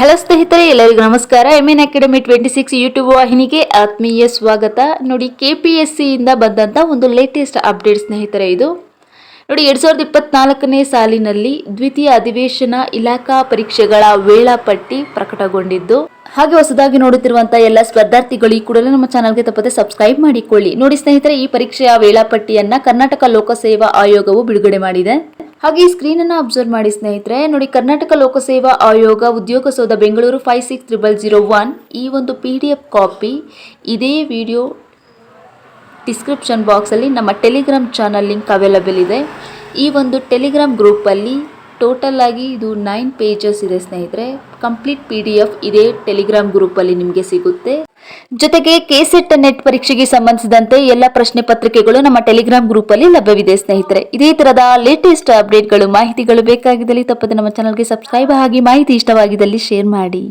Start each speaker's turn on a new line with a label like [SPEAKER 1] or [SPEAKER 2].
[SPEAKER 1] Hello ಸ್ನೇಹಿತರೆ, ಎಲ್ಲರಿಗೂ ನಮಸ್ಕಾರ. M N academy twenty six YouTube ವಾಹಿನಿಗೆ ಆತ್ಮೀಯ ಸ್ವಾಗತ. ನೋಡಿ ಕೆ ಪಿ ಎಸ್ ಸಿಯಿಂದ ಬಂದಂಥ ಒಂದು ಲೇಟೆಸ್ಟ್ ಅಪ್ಡೇಟ್ ಸ್ನೇಹಿತರೆ ಇದು. ನೋಡಿ, ಎರಡು ಸಾವಿರದ ಇಪ್ಪತ್ನಾಲ್ಕನೇ ಸಾಲಿನಲ್ಲಿ ದ್ವಿತೀಯ ಅಧಿವೇಶನ ಇಲಾಖಾ ಪರೀಕ್ಷೆಗಳ ವೇಳಾಪಟ್ಟಿ ಪ್ರಕಟಗೊಂಡಿದ್ದು, ಹಾಗೆ ಹೊಸದಾಗಿ ನೋಡುತ್ತಿರುವಂತಹ ಎಲ್ಲ ಸ್ಪರ್ಧಾರ್ಥಿಗಳು ಈ ಕೂಡಲೇ ನಮ್ಮ ಚಾನಲ್ಗೆ ತಪ್ಪದೆ ಸಬ್ಸ್ಕ್ರೈಬ್ ಮಾಡಿಕೊಳ್ಳಿ. ನೋಡಿ ಸ್ನೇಹಿತರೆ, ಈ ಪರೀಕ್ಷೆಯ ವೇಳಾಪಟ್ಟಿಯನ್ನು ಕರ್ನಾಟಕ ಲೋಕಸೇವಾ ಆಯೋಗವು ಬಿಡುಗಡೆ ಮಾಡಿದೆ. ಹಾಗೆ ಈ ಸ್ಕ್ರೀನ್ ಅನ್ನ ಅಬ್ಸರ್ವ್ ಮಾಡಿ ಸ್ನೇಹಿತರೆ, ನೋಡಿ ಕರ್ನಾಟಕ ಲೋಕಸೇವಾ ಆಯೋಗ ಉದ್ಯೋಗ ಸೌಧ Bengaluru five six triple zero one ಈ ಒಂದು ಪಿ ಡಿ ಎಫ್ ಕಾಪಿ ಇದೇ ವಿಡಿಯೋ ಡಿಸ್ಕ್ರಿಪ್ಷನ್ ಬಾಕ್ಸಲ್ಲಿ ನಮ್ಮ ಟೆಲಿಗ್ರಾಮ್ ಚಾನಲ್ ಲಿಂಕ್ ಅವೈಲಬಲ್ ಇದೆ. ಈ ಒಂದು ಟೆಲಿಗ್ರಾಮ್ ಗ್ರೂಪಲ್ಲಿ ಟೋಟಲ್ ಆಗಿ ಇದು ನೈನ್ ಪೇಜಸ್ ಇದೆ ಸ್ನೇಹಿತರೆ. ಕಂಪ್ಲೀಟ್ ಪಿ ಡಿ ಎಫ್ ಇದೇ ಟೆಲಿಗ್ರಾಮ್ ಗ್ರೂಪಲ್ಲಿ ನಿಮಗೆ ಸಿಗುತ್ತೆ. ಜೊತೆಗೆ ಕೆಸೆಟ್ ನೆಟ್ ಪರೀಕ್ಷೆಗೆ ಸಂಬಂಧಿಸಿದಂತೆ ಎಲ್ಲ ಪ್ರಶ್ನೆ ಪತ್ರಿಕೆಗಳು ನಮ್ಮ ಟೆಲಿಗ್ರಾಮ್ ಗ್ರೂಪ್ ಅಲ್ಲಿ ಲಭ್ಯವಿದೆ, ಸ್ನೇಹಿತರೆ. ಇದೇ ತರದ ಲೇಟೆಸ್ಟ್ ಅಪ್ಡೇಟ್ಗಳು ಮಾಹಿತಿಗಳು ಬೇಕಾಗಿದ್ದಲ್ಲಿ ತಪ್ಪದೆ ನಮ್ಮ ಚಾನಲ್ಗೆ ಸಬ್ಸ್ಕ್ರೈಬ್ ಆಗಿ, ಮಾಹಿತಿ ಇಷ್ಟವಾಗಿದ್ದಲ್ಲಿ ಶೇರ್ ಮಾಡಿ.